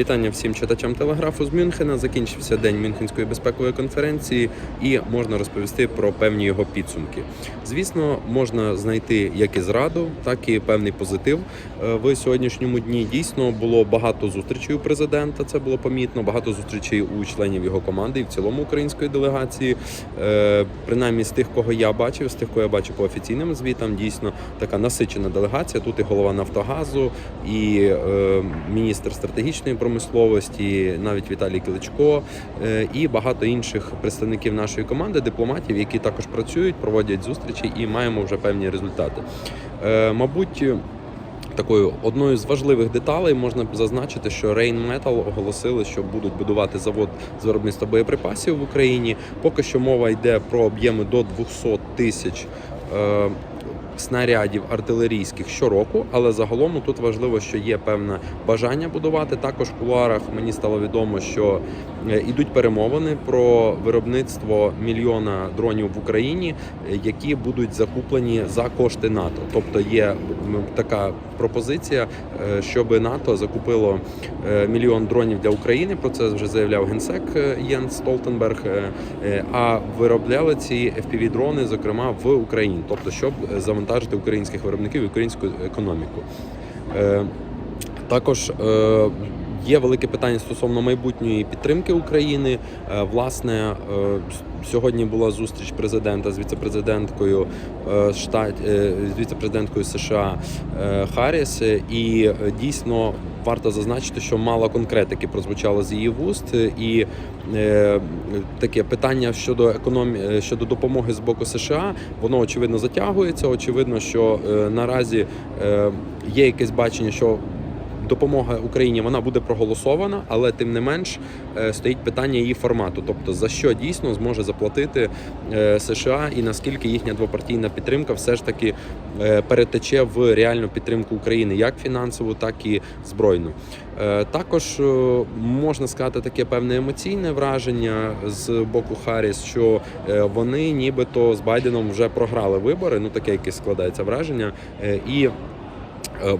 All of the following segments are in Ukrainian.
Вітання всім читачам телеграфу з Мюнхена. Закінчився день Мюнхенської безпекової конференції, і можна розповісти про певні його підсумки. Звісно, можна знайти як і зраду, так і певний позитив е, в сьогоднішньому дні. Дійсно було багато зустрічей у президента. Це було помітно. Багато зустрічей у членів його команди і в цілому української делегації. Е, Принаймні з тих, кого я бачив, з тих, кого я бачив по офіційним звітам, дійсно така насичена делегація. Тут і голова Нафтогазу, і е, міністр стратегічної промисловості, навіть Віталій Кличко, е, і багато інших представників нашої команди, дипломатів, які також працюють, проводять зустрічі і маємо вже певні результати. Е, Мабуть. Такою одною з важливих деталей можна зазначити, що Rain Metal оголосили, що будуть будувати завод з виробництва боєприпасів в Україні. Поки що мова йде про об'єми до 200 тисяч е, снарядів артилерійських щороку, але загалом тут важливо, що є певне бажання будувати. Також в кулуарах мені стало відомо, що йдуть ідуть перемовини про виробництво мільйона дронів в Україні, е, які будуть закуплені за кошти НАТО. Тобто є така пропозиція, е, щоб НАТО закупило е, мільйон дронів для України. Про це вже заявляв генсек Єн Єнс Столтенберг. е, е, А виробляли ці fpv дрони, зокрема в Україні, тобто щоб завантажити українських виробників і українську економіку. Е, Також е, є велике питання стосовно майбутньої підтримки України. Е, Власне, е, сьогодні була зустріч президента з віцепрезиденткою е, штат з віцепрезиденткою США Харріс, і дійсно варто зазначити, що мало конкретики прозвучало з її вуст, і таке питання щодо економії щодо допомоги з боку США, воно очевидно затягується. Очевидно, що наразі є якесь бачення, що допомога Україні вона буде проголосована, але тим не менш е, стоїть питання її формату, тобто за що дійсно зможе заплатити е, США і наскільки їхня двопартійна підтримка все ж таки е, перетече в реальну підтримку України, як фінансову, так і збройну. Також можна сказати таке певне емоційне враження з боку Харріс, що вони нібито з Байденом вже програли вибори. Ну таке якесь складається враження. І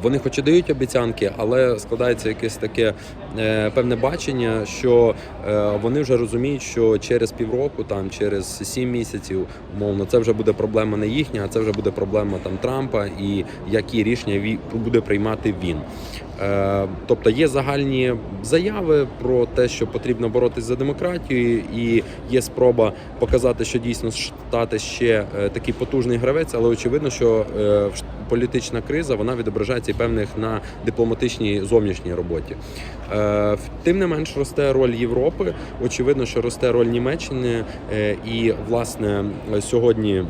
Вони хоч і дають обіцянки, але складається якесь таке е, певне бачення, що е, вони вже розуміють, що через півроку, там через сім місяців, умовно, це вже буде проблема не їхня, а це вже буде проблема там Трампа і які рішення буде приймати він. Е, Тобто є загальні заяви про те, що потрібно боротися за демократію, і є спроба показати, що дійсно штати ще е, такий потужний гравець, але очевидно, що е, політична криза вона відображається і певних на дипломатичній зовнішній роботі. Тим не менш росте роль Європи. Очевидно, що росте роль Німеччини, і власне сьогодні.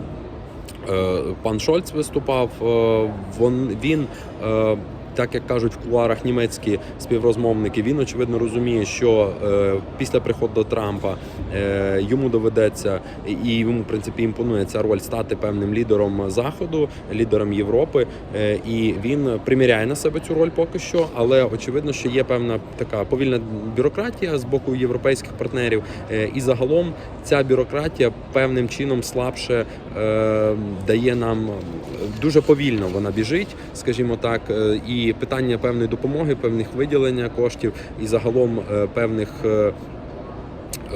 Пан Шольц виступав. він. Е, Так як кажуть в кулуарах німецькі співрозмовники, він очевидно розуміє, що е, після приходу Трампа е, йому доведеться і йому в принципі імпонує ця роль стати певним лідером заходу, лідером Європи. Е, і він приміряє на себе цю роль поки що, але очевидно, що є певна така повільна бюрократія з боку європейських партнерів. Е, і загалом ця бюрократія певним чином слабше е, дає нам дуже повільно вона біжить, скажімо так, е, питання певної допомоги, певних виділення коштів і загалом е, певних. е,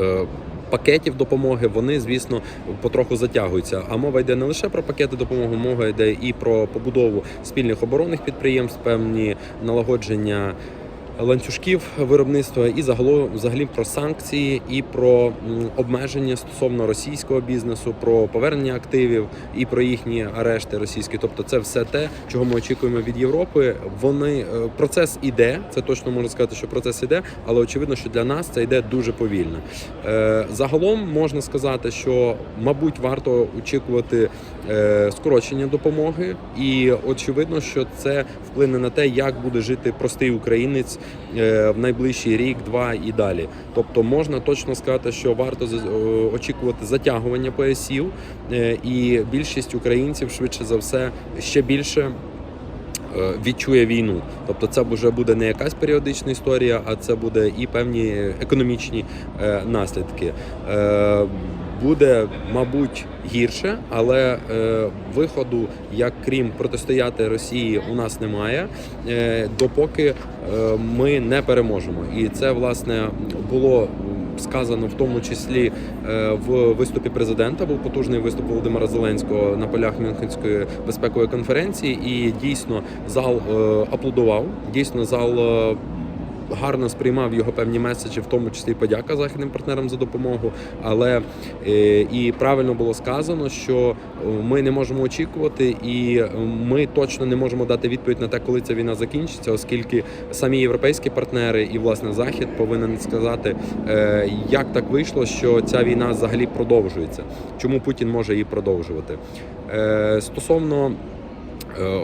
е, Пакетів допомоги вони, звісно, потроху затягуються. А мова йде не лише про пакети допомоги, мова йде і про побудову спільних оборонних підприємств, певні налагодження ланцюжків виробництва і загалом взагалі про санкції і про обмеження стосовно російського бізнесу, про повернення активів і про їхні арешти російські. Тобто, це все те, чого ми очікуємо від Європи. Вони е, процес іде. Це точно можна сказати, що процес іде, але очевидно, що для нас це йде дуже повільно. Е, Загалом можна сказати, що мабуть варто очікувати е, скорочення допомоги, і очевидно, що це вплине на те, як буде жити простий українець в найближчий рік, два і далі. Тобто можна точно сказати, що варто з- очікувати затягування поясів, е, і більшість українців швидше за все ще більше. Е, Відчує війну, тобто це вже буде не якась періодична історія, а це буде і певні економічні е, наслідки. Е, буде, мабуть, гірше, але е, виходу, як крім протистояти Росії, у нас немає, е, допоки е, ми не переможемо. І це власне було сказано в тому числі е, в виступі президента. Був потужний виступ Володимира Зеленського на полях Мюнхенської безпекової конференції. І дійсно зал е, аплодував. Дійсно, зал. Гарно сприймав його певні меседжі, в тому числі подяка західним партнерам за допомогу. Але е, і правильно було сказано, що е, ми не можемо очікувати, і е, ми точно не можемо дати відповідь на те, коли ця війна закінчиться, оскільки самі європейські партнери і власне захід повинен сказати, як так вийшло, що ця війна взагалі продовжується. Чому Путін може її продовжувати? Стосовно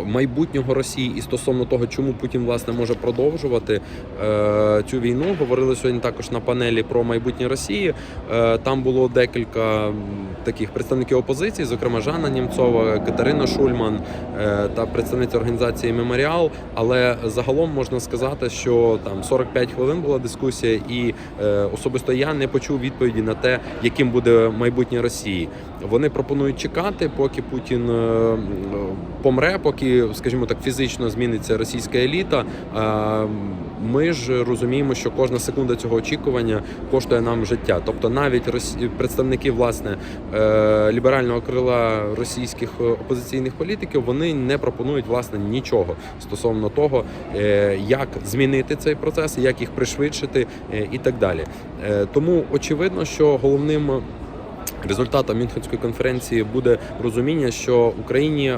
майбутнього Росії і стосовно того, чому Путін власне може продовжувати е, цю війну, говорили сьогодні також на панелі про майбутнє Росії. Е, там було декілька таких представників опозиції, зокрема Жанна Німцова, Катерина Шульман е, та представниця організації Меморіал. Але загалом можна сказати, що там 45 хвилин була дискусія, і е, особисто я не почув відповіді на те, яким буде майбутнє Росії. Вони пропонують чекати, поки Путін е, помре, поки, скажімо так, фізично зміниться російська еліта. Ми ж розуміємо, що кожна секунда цього очікування коштує нам життя. Тобто, навіть представники власне е, ліберального крила російських опозиційних політиків вони не пропонують власне нічого стосовно того, е, як змінити цей процес, як їх пришвидшити е, і так далі. Тому очевидно, що головним результатом Мюнхенської конференції буде розуміння, що Україні.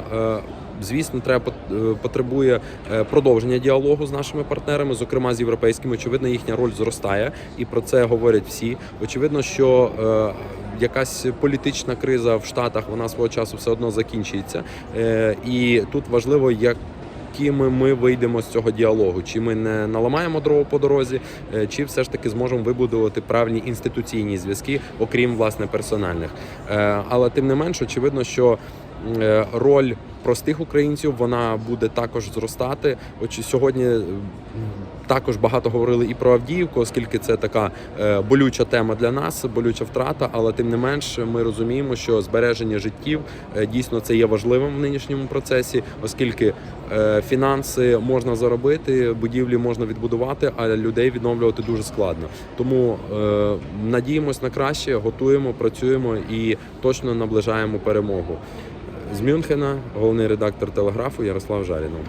Звісно, треба е, потребує е, продовження діалогу з нашими партнерами, зокрема з європейськими. Очевидно, їхня роль зростає, і про це говорять всі. Очевидно, що е, якась політична криза в Штатах вона свого часу все одно закінчиться, Е, і тут важливо, як якими ми вийдемо з цього діалогу, чи ми не наламаємо дрова по дорозі, чи все ж таки зможемо вибудувати правильні інституційні зв'язки, окрім власне персональних. Але тим не менш, очевидно, що роль простих українців вона буде також зростати. Очі сьогодні е, також багато говорили і про Авдіївку, оскільки це така е, болюча тема для нас, болюча втрата. Але тим не менш, ми розуміємо, що збереження життів е, дійсно це є важливим в нинішньому процесі, оскільки е, фінанси можна заробити, будівлі можна відбудувати, а людей відновлювати дуже складно. Тому е, надіємось на краще, готуємо, працюємо і точно наближаємо перемогу. З Мюнхена головний редактор телеграфу Ярослав Жарінов.